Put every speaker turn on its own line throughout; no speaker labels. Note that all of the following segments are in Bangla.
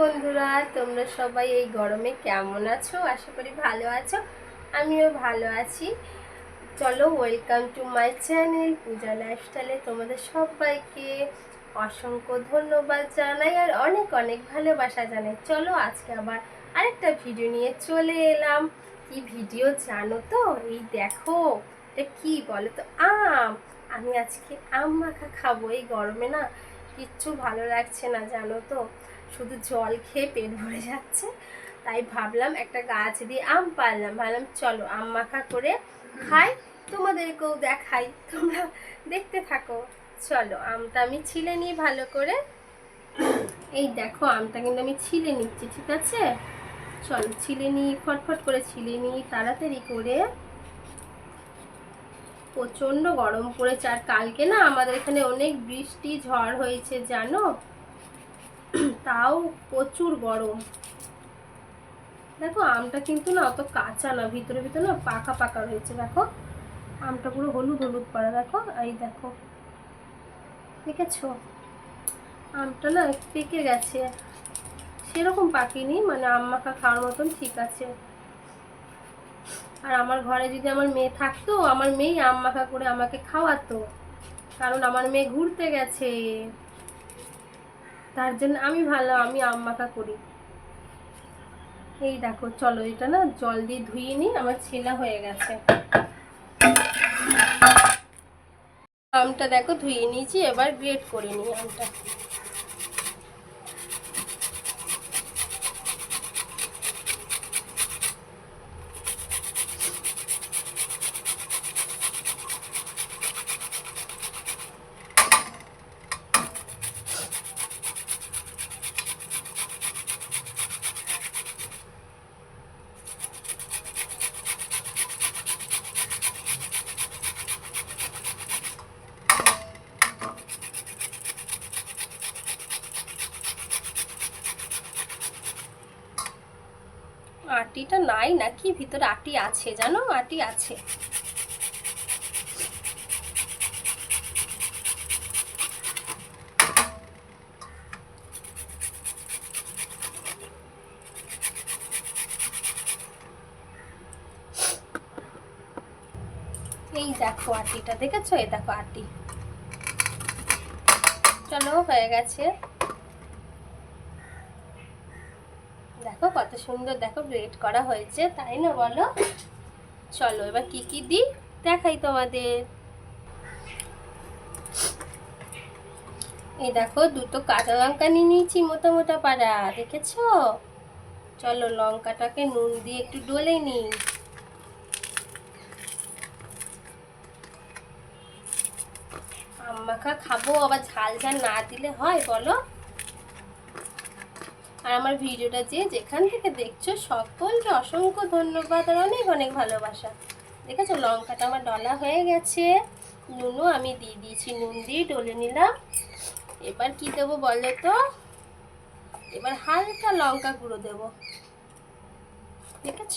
বন্ধুরা, তোমরা সবাই এই গরমে কেমন আছো? আশা করি ভালো আছো। আমিও ভালো আছি। চলো welcome to my channel Puja লাইফস্টাইলে তোমাদের সবাইকে অসংখ্য ধন্যবাদ জানাই আর অনেক অনেক ভালোবাসা জানাই। চলো, আজকে আবার আরেকটা ভিডিও নিয়ে চলে এলাম। কি ভিডিও জানো তো? এই দেখো, এটা কি বলো তো? আম। আমি আজকে আম মাখা খাব। এই গরমে না কিচ্ছু ভালো লাগছে না, জানো তো? শুধু জল খেয়ে পেট ভরে যাচ্ছে। তাই ভাবলাম একটা গাছ দিয়ে আম পারলাম ভাবলাম, চলো আম মাখা করে খাই, তোমাদেরকেও দেখাই। তোমরা দেখতে থাকো। চলো, আমটা আমি ছিলে নিই ভালো করে। এই দেখো, আমটা কিন্তু আমি ছিলে নিচ্ছি, ঠিক আছে? চলো, ছিলে নিই, ফটফট করে ছিলে নিই, তাড়াতাড়ি করে। প্রচণ্ড গরম পড়েছে। আর কালকে না আমাদের এখানে অনেক বৃষ্টি, ঝড় হয়েছে, জানো? তাও প্রচুর গরম। দেখো, আমটা কিন্তু না অত কাঁচা না, ভিতরে ভিতরে না পাকা পাকা রয়েছে, দেখো। আমটা পুরো হলুদ হলুদ করা, দেখো। এই দেখো। দেখেছ? আমটা না পেকে গেছে। সেরকম পাকেনি মানে আম মাখা খাওয়ার মতন ঠিক আছে। আর আমার ঘরে যদি আমার মেয়ে থাকতো, আমার মেয়েই আম মাখা করে আমাকে খাওয়াতো। কারণ আমার মেয়ে ঘুরতে গেছে। তার জন্য আমি ভালো, আমি আম মাখা করি। এই দেখো, চলো এটা না জল দিয়ে ধুয়ে নিই, আমার ছেলা হয়ে গেছে। আমটা দেখো ধুয়ে নিয়েছি, এবার গ্রেট করে নিই আমটা। আটিটা নাই নাকি? ভিতরে আটি আছে, জানো? আটি আছে। এই দেখো আটিটা, দেখেছ? এই দেখো আটি। চলো, হয়ে গেছে। দেখো কত সুন্দর দেখো গ্রেট করা হয়েছে, তাই না বলো? চলো এবার কি কি দিই? দেখাই তোমাদের। এই দেখো দুটো কাঁচা লঙ্কা নিয়ে নিয়েছি মোটা মোটা পাড়া, দেখেছ? চলো লঙ্কাটাকে নুন দিয়ে একটু ডলে নিই। আম মাখা খাব, আবার ঝাল ঝাল না দিলে হয়, বলো? আর আমার ভিডিওটা যে যেখান থেকে দেখছ, সকলকে অসংখ্য ধন্যবাদ আর অনেক অনেক ভালোবাসা। দেখেছ, লঙ্কাটা আমার ডলা হয়ে গেছে। নুনও আমি দিয়ে দিয়েছি নুন দিয়ে ডলে নিলাম। এবার কি দেবো বলো তো? এবার হালকা লঙ্কা গুঁড়ো দেবো। দেখেছ?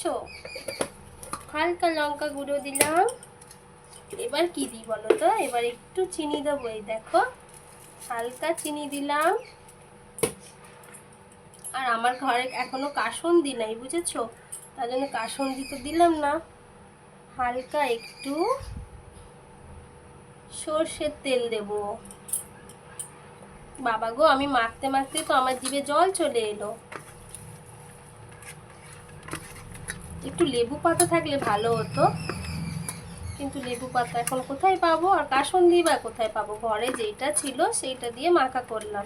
হালকা লঙ্কা গুঁড়ো দিলাম। এবার কি দিই বলো তো? এবার একটু চিনি দেবো, এই দেখো। হালকা চিনি দিলাম। আর আমার ঘরে এখনও কাসন্দি নাই, বুঝেছ? তার জন্য কাসন্দি তো দিলাম না। হালকা একটু সর্ষের তেল দেব। বাবা গো, আমি মাখতে মাখতে তো আমার জিভে জল চলে এলো। একটু লেবু পাতা থাকলে ভালো হতো। কিন্তু লেবু পাতা এখন কোথায় পাবো? আর কাসন্দি বা কোথায় পাবো? ঘরে যেইটা ছিল সেইটা দিয়ে মাখা করলাম।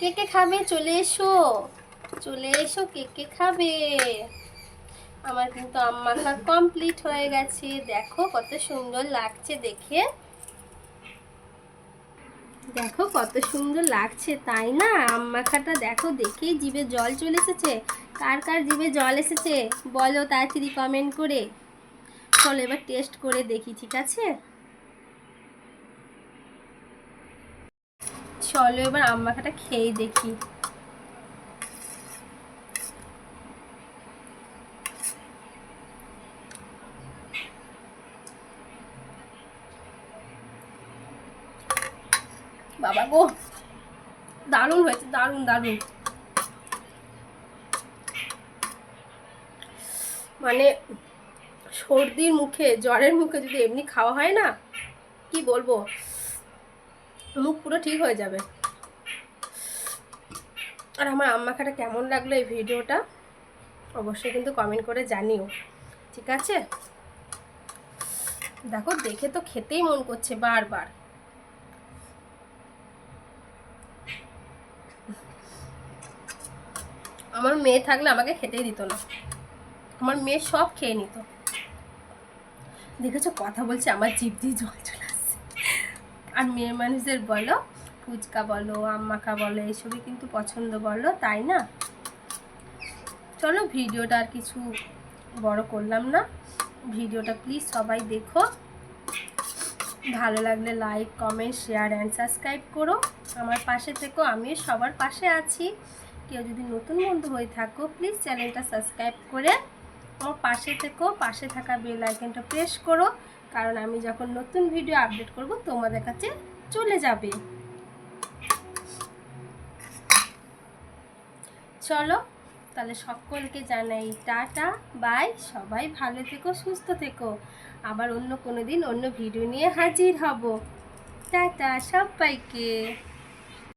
কে কে খাবে? চলে এসো। চলে এসো কে কে খাবে। আমার কিন্তু আম মাখা কমপ্লিট হয়ে গেছে। দেখো কত সুন্দর লাগছে দেখে। দেখো কত সুন্দর লাগছে, তাই না? আম মাখাটা দেখো দেখেই জিভে জল চলে এসেছে। কার কার জিভে জল এসেছে? বলো তাড়াতাড়ি কমেন্ট করে। চলো এবার টেস্ট করে দেখি, ঠিক আছে? চলো এবার আম মাখাটা খেয়ে দেখি। বাবা গো, দারুণ হয়েছে, দারুণ দারুণ। মানে সর্দির মুখে, জ্বরের মুখে যদি এমনি খাওয়া হয় না, কি বলব? মুখ পুরো ঠিক হয়ে যাবে। আর আমার আম্মাখাটা কেমন লাগল এই ভিডিওটা, অবশ্যই কিন্তু কমেন্ট করে জানিও, ঠিক আছে? দেখো, দেখে তো খেতেই মন করছে বারবার। আমার মেয়ে থাকলে আমাকে খেতেই দিত না। আমার মেয়ে সব খেয়ে নিত। দেখেছ, কথা বলছে আমার জিভ দিয়ে জল আর মেয়ে মানুষদের বলো, ফুচকা বলো, আম্মাকা বলো, এসবই কিন্তু পছন্দ বলো, তাই না? চলো ভিডিওটা আর কিছু বড় করলাম না। ভিডিওটা প্লিজ সবাই দেখো। ভালো লাগলে like comment share and subscribe করো। আমার পাশে থেকো, আমিও সবার পাশে আছি। কেউ যদি নতুন বন্ধু হয়ে থাকো প্লিজ চ্যানেলটা সাবস্ক্রাইব করে, আমার পাশে থেকো, পাশে থাকা বেল আইকনটা প্রেস করো। কারণ আমি যখন নতুন ভিডিও আপডেট করব, তোমাদের কাছে চলে যাবে। চলো, তাহলে সকলকে জানাই টাটা, বাই, সবাই ভালো থেকো, সুস্থ থেকো। আবার অন্য কোনো দিন অন্য ভিডিও নিয়ে হাজির হব। টাটা, সবাইকে।